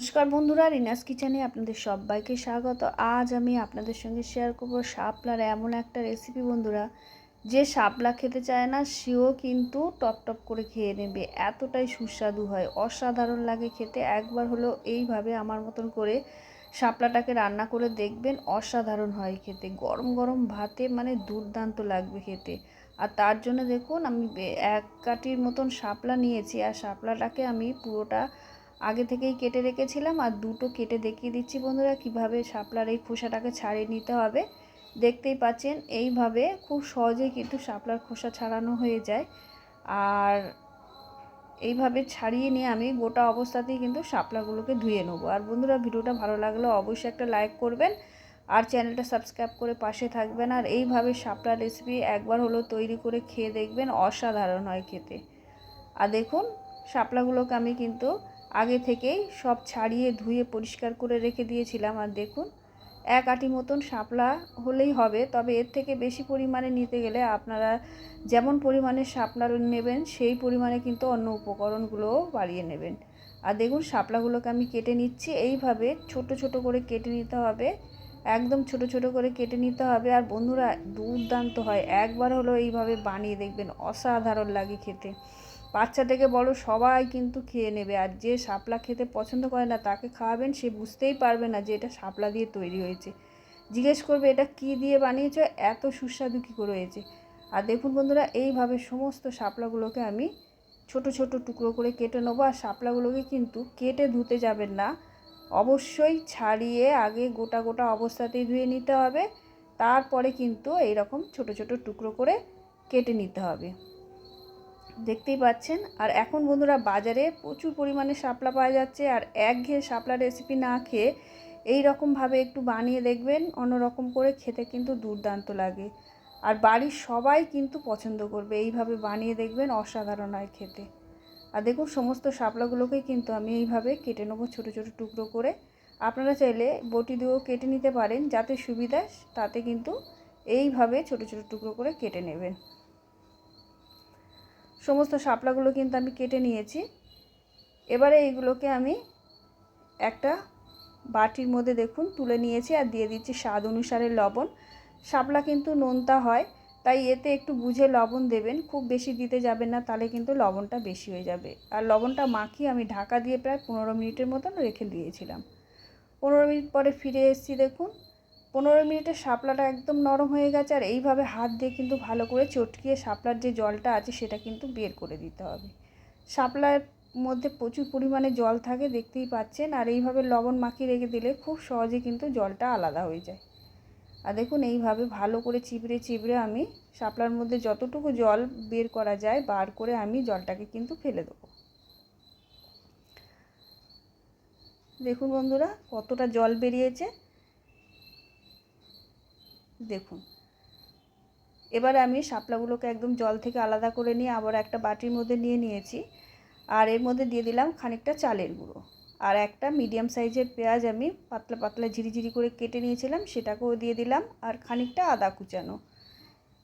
নমস্কার বন্ধুরা, রিনাস কিচেনে আপনাদের সবাইকে স্বাগত। আজ আমি আপনাদের সঙ্গে শেয়ার করব শাপলার এমন একটা রেসিপি বন্ধুরা, যে শাপলা খেতে চায় না, সেও কিন্তু টপ টপ করে খেয়ে নেবে। এতটাই সুস্বাদু হয়, অসাধারণ লাগে খেতে। একবার হলো এইভাবে আমার মতন করে শাপলাটাকে রান্না করে দেখবেন, অসাধারণ হয় খেতে। গরম গরম ভাতে মানে দুর্দান্ত লাগবে খেতে। আর তার জন্য দেখুন, আমি এক কাটির মতন শাপলা নিয়েছি, আর শাপলাটাকে আমি পুরোটা আগে থেকেই কেটে রেখেছিলাম আর দুটো কেটে দেখিয়ে দিচ্ছি বন্ধুরা কীভাবে শাপলার এই খোসাটাকে ছাড়িয়ে নিতে হবে। দেখতেই পাচ্ছেন, এইভাবে খুব সহজেই কিন্তু শাপলার খোসা ছাড়ানো হয়ে যায়। আর এইভাবে ছাড়িয়ে নিয়ে আমি গোটা অবস্থাতেই কিন্তু শাপলাগুলোকে ধুয়ে নেব। আর বন্ধুরা ভিডিওটা ভালো লাগলে অবশ্যই একটা লাইক করবেন আর চ্যানেলটা সাবস্ক্রাইব করে পাশে থাকবেন। আর এইভাবে শাপলার রেসিপি একবার হলো তৈরি করে খেয়ে দেখবেন, অসাধারণ হয় খেতে। আর দেখুন, শাপলাগুলোকে আমি কিন্তু আগে থেকেই সব ছাড়িয়ে ধুয়ে পরিষ্কার করে রেখে দিয়েছিলাম, আর দেখুন, এক আটি মতন শাপলা হলেই হবে। তবে এর থেকে বেশি পরিমাণে নিতে গেলে আপনারা যেমন পরিমাণে শাপলা নেবেন, সেই পরিমাণে কিন্তু অন্য উপকরণগুলোও বাড়িয়ে নেবেন। আর দেখুন, শাপলাগুলোকে আমি কেটে নিচ্ছি। এইভাবে ছোট ছোট করে কেটে নিতে হবে। একদম ছোট ছোট করে কেটে নিতে হবে। আর বন্ধুরা, দুর্দান্ত হয়। একবার হলো এইভাবে বানিয়ে দেখবেন, অসাধারণ লাগে খেতে। বাচ্চা থেকে বড় সবাই কিন্তু খেয়ে নেবে। আর যে শাপলা খেতে পছন্দ করে না, তাকে খাওয়াবেন, সে বুঝতেই পারবে না যে এটা শাপলা দিয়ে তৈরি হয়েছে। জিজ্ঞেস করবে, এটা কি দিয়ে বানিয়েছ? এত সুস্বাদু কী করে হয়েছে? আর দেখুন বন্ধুরা, এইভাবে সমস্ত শাপলাগুলোকে আমি ছোট ছোট টুকরো করে কেটে নেব। আর শাপলাগুলোকে কিন্তু কেটে ধুতে যাবেন না। অবশ্যই ছাড়িয়ে আগে গোটা গোটা অবস্থাতেই ধুয়ে নিতে হবে। তারপরে কিন্তু এইরকম ছোট ছোট টুকরো করে কেটে নিতে হবে। দেখতেই পাচ্ছেন। আর এখন বন্ধুরা বাজারে প্রচুর পরিমাণে শাপলা পাওয়া যাচ্ছে। আর একঘেয়ে শাপলা রেসিপি না খেয়ে এই রকমভাবে একটু বানিয়ে দেখবেন, অন্যরকম করে খেতে কিন্তু দুর্দান্ত লাগে। আর বাড়ির সবাই কিন্তু পছন্দ করবে, এইভাবে বানিয়ে দেখবেন অসাধারণ হয় খেতে। আর দেখুন, সমস্ত শাপলাগুলোকেই কিন্তু আমি এইভাবে কেটে নেব ছোটো ছোটো টুকরো করে। আপনারা চাইলে বটি দিয়েও কেটে নিতে পারেন, যাতে সুবিধা, তাতে কিন্তু এইভাবে ছোটো ছোটো টুকরো করে কেটে নেবেন। সমস্ত শাপলাগুলো কিন্তু আমি কেটে নিয়েছি। এবারে এইগুলোকে আমি একটা বাটির মধ্যে দেখুন তুলে নিয়েছি আর দিয়ে দিচ্ছি স্বাদ অনুসারে লবণ। শাপলা কিন্তু নোনতা হয়, তাই এতে একটু বুঝে লবণ দেবেন। খুব বেশি দিতে যাবেন না, তাহলে কিন্তু লবণটা বেশি হয়ে যাবে। আর লবণটা মাখিয়ে আমি ঢাকা দিয়ে প্রায় পনেরো মিনিটের মতন রেখে দিয়েছিলাম। পনেরো মিনিট পরে ফিরে এসেছি দেখুন। পনেরো মিনিটে শাপলাটা একদম নরম হয়ে গেছে আর এইভাবে হাত দিয়ে কিন্তু ভালো করে চটকিয়ে শাপলার যে জলটা আছে সেটা কিন্তু বের করে দিতে হবে। শাপলার মধ্যে প্রচুর পরিমাণে জল থাকে, দেখতেই পাচ্ছেন। আর এইভাবে লবণ মাখিয়ে রেখে দিলে খুব সহজে কিন্তু জলটা আলাদা হয়ে যায়। আর দেখুন, এইভাবে ভালো করে চিবড়ে চিবড়ে আমি শাপলার মধ্যে যতটুকু জল বের করা যায়, বার করে আমি জলটাকে কিন্তু ফেলে দেবো। দেখুন বন্ধুরা, কতটা জল বেরিয়েছে। দেখুন। এবারে আমি শাপলাগুলোকে একদম জল থেকে আলাদা করে নিয়ে আবার একটা বাটির মধ্যে নিয়ে নিয়েছি। আর এর মধ্যে দিয়ে দিলাম খানিকটা চালের গুঁড়ো। আর একটা মিডিয়াম সাইজের পেঁয়াজ আমি পাতলা পাতলা ঝিরিঝিরি করে কেটে নিয়েছিলাম, সেটাকেও দিয়ে দিলাম আর খানিকটা আদা কুচানো।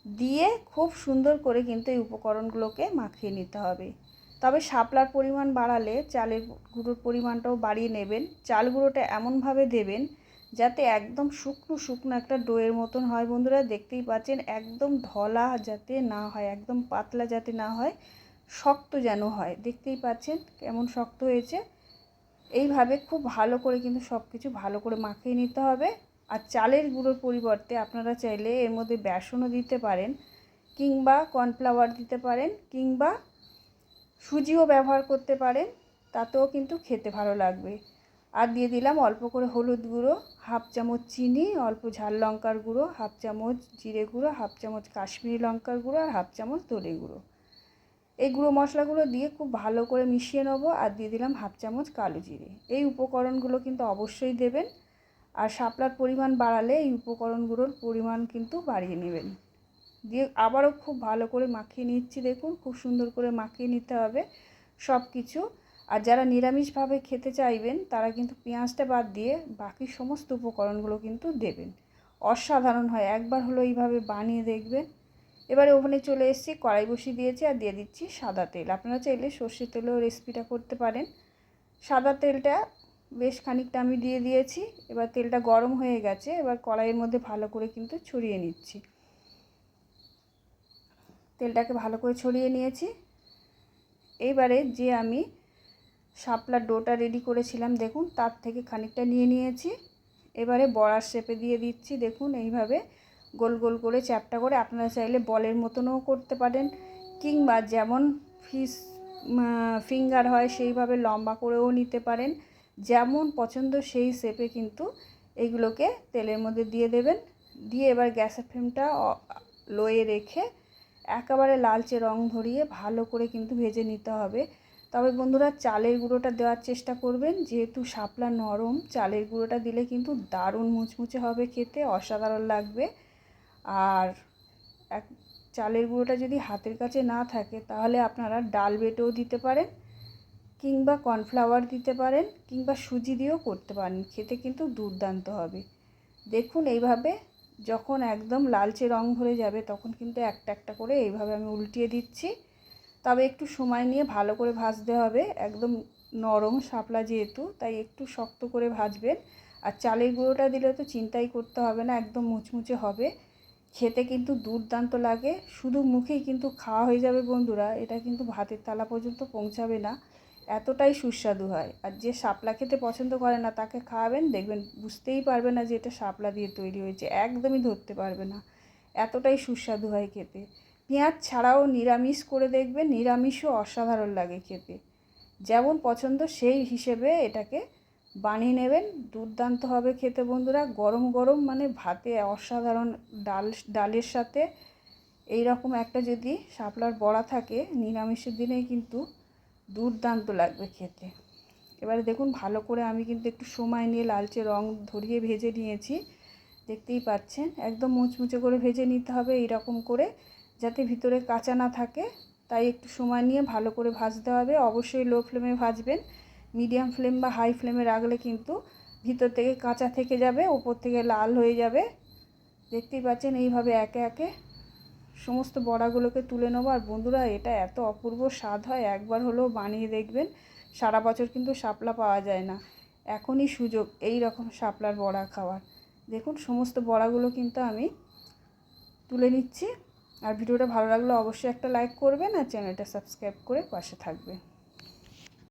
দিয়ে খুব সুন্দর করে কিন্তু এই উপকরণগুলোকে মাখিয়ে নিতে হবে। তবে শাপলার পরিমাণ বাড়ালে চালের গুঁড়োর পরিমাণটাও বাড়িয়ে নেবেন। চাল গুঁড়োটা এমনভাবে দেবেন যাতে একদম শুকনো শুকনো একটা ডোয়ের মতন হয়। বন্ধুরা দেখতেই পাচ্ছেন, একদম ধলা যাতে না হয়, একদম পাতলা যাতে না হয়, শক্ত যেন হয়। দেখতেই পাচ্ছেন কেমন শক্ত হয়েছে। এইভাবে খুব ভালো করে কিন্তু সব কিছু ভালো করে মাখিয়ে নিতে হবে। আর চালের গুঁড়োর পরিবর্তে আপনারা চাইলে এর মধ্যে বেসনও দিতে পারেন কিংবা কর্নফ্লাওয়ার দিতে পারেন কিংবা সুজিও ব্যবহার করতে পারেন, তাতেও কিন্তু খেতে ভালো লাগবে। আর দিয়ে দিলাম অল্প করে হলুদ গুঁড়ো, হাফ চামচ চিনি, অল্প ঝাল লঙ্কার গুঁড়ো, হাফ চামচ জিরে গুঁড়ো, হাফ চামচ কাশ্মীরি লঙ্কার গুঁড়ো আর হাফ চামচ দড়ি গুঁড়ো। এই গুঁড়ো মশলাগুলো দিয়ে খুব ভালো করে মিশিয়ে নেব আর দিয়ে দিলাম হাফ চামচ কালো জিরে। এই উপকরণগুলো কিন্তু অবশ্যই দেবেন আর শাপলার পরিমাণ বাড়ালে এই উপকরণগুলোর পরিমাণ কিন্তু বাড়িয়ে নেবেন। দিয়ে আবারও খুব ভালো করে মাখিয়ে নিচ্ছি, দেখুন খুব সুন্দর করে মাখিয়ে নিতে হবে। সব কিছু আর যারা নিরামিষভাবে খেতে চাইবেন, তারা কিন্তু পেঁয়াজটা বাদ দিয়ে বাকি সমস্ত উপকরণগুলো কিন্তু দেবেন। অসাধারণ হয়। একবার হলো এইভাবে বানিয়ে দেখবেন। এবারে ওখানে চলে এসেছি, কড়াই বসিয়ে দিয়েছি আর দিয়ে দিচ্ছি সাদা তেল। আপনারা চাইলে সর্ষের তেলেও রেসিপিটা করতে পারেন। সাদা তেলটা বেশ খানিকটা আমি দিয়ে দিয়েছি। এবার তেলটা গরম হয়ে গেছে। এবার কড়াইয়ের মধ্যে ভালো করে কিন্তু ছড়িয়ে নিচ্ছি। তেলটাকে ভালো করে ছড়িয়ে নিয়েছি। এইবারে যে আমি শাপলার ডোটা রেডি করেছিলাম, দেখুন, তার থেকে খানিকটা নিয়ে নিয়েছি। এবারে বড়ার শেপে দিয়ে দিচ্ছি, দেখুন, এইভাবে গোল গোল করে চ্যাপটা করে আপনারা চাইলে বলের মতনও করতে পারেন, কিংবা যেমন ফিস ফিঙ্গার হয়, সেইভাবে লম্বা করেও নিতে পারেন। যেমন পছন্দ সেই শেপে কিন্তু এইগুলোকে তেলের মধ্যে দিয়ে দেবেন। দিয়ে এবার গ্যাসের ফ্লেমটা লোয়ে রেখে একেবারে লালচে রং ধরিয়ে ভালো করে কিন্তু ভেজে নিতে হবে। তবে বন্ধুরা চালের গুঁড়োটা দেওয়ার চেষ্টা করবেন। যেহেতু শাপলা নরম, চালের গুঁড়োটা দিলে কিন্তু দারুণ মুচমুচে হবে খেতে, অসাধারণ লাগবে। আর এক, চালের গুঁড়োটা যদি হাতের কাছে না থাকে, তাহলে আপনারা ডাল বেটেও দিতে পারেন কিংবা কর্নফ্লাওয়ার দিতে পারেন কিংবা সুজি দিয়েও করতে পারেন। খেতে কিন্তু দুর্দান্ত হবে। দেখুন এইভাবে যখন একদম লালচে রং ধরে যাবে, তখন কিন্তু একটা একটা করে এইভাবে আমি উল্টিয়ে দিচ্ছি। তবে একটু সময় নিয়ে ভালো করে ভাজতে হবে। একদম নরম শাপলা যেহেতু, তাই একটু শক্ত করে ভাজবেন। আর চালের গুঁড়োটা দিলে তো চিন্তাই করতে হবে না, একদম মুচমুচে হবে। খেতে কিন্তু দুর্দান্ত লাগে। শুধু মুখেই কিন্তু খাওয়া হয়ে যাবে বন্ধুরা, এটা কিন্তু ভাতের তালা পর্যন্ত পৌঁছাবে না। এতটাই সুস্বাদু হয়। আর যে শাপলা খেতে পছন্দ করে না, তাকে খাওয়াবেন, দেখবেন বুঝতেই পারবে না যে এটা শাপলা দিয়ে তৈরি হয়েছে, একদমই ধরতে পারবে না। এতটাই সুস্বাদু হয় খেতে। পেঁয়াজ ছাড়াও নিরামিষ করে দেখবেন, নিরামিষও অসাধারণ লাগে খেতে। যেমন পছন্দ সেই হিসেবে এটাকে বানিয়ে নেবেন। দুর্দান্ত হবে খেতে বন্ধুরা। গরম গরম মানে ভাতে অসাধারণ ডাল, ডালের সাথে এই রকম একটা যদি শাপলার বড়া থাকে, নিরামিষের দিনে কিন্তু দুর্দান্ত লাগবে খেতে। এবারে দেখুন ভালো করে আমি কিন্তু একটু সময় নিয়ে লালচে রং ধরিয়ে ভেজে নিয়েছি। দেখতেই পাচ্ছেন, একদম মুচমুচে করে ভেজে নিতে হবে এইরকম করে। যাতে ভিতরে কাঁচা না থাকে, তাই একটু সময় নিয়ে ভালো করে ভাজতে হবে। অবশ্যই লো ফ্লেমে ভাজবেন। মিডিয়াম ফ্লেম বা হাই ফ্লেমে রাখলে কিন্তু ভিতর থেকে কাঁচা থেকে যাবে ওপর থেকে লাল হয়ে যাবে। দেখতেই পাচ্ছেন এইভাবে একে একে সমস্ত বড়াগুলোকে তুলে নেব। আর বন্ধুরা, এটা এত অপূর্ব স্বাদ হয়, একবার হলেও বানিয়ে দেখবেন। সারা বছর কিন্তু শাপলা পাওয়া যায় না। এখনই সুযোগ এই রকম শাপলার বড়া খাওয়ার। দেখুন, সমস্ত বড়াগুলো কিন্তু আমি তুলে নিচ্ছি। আর ভিডিওটা ভালো লাগলে অবশ্যই একটা লাইক করবেন আর চ্যানেলটা সাবস্ক্রাইব করে পাশে থাকবেন।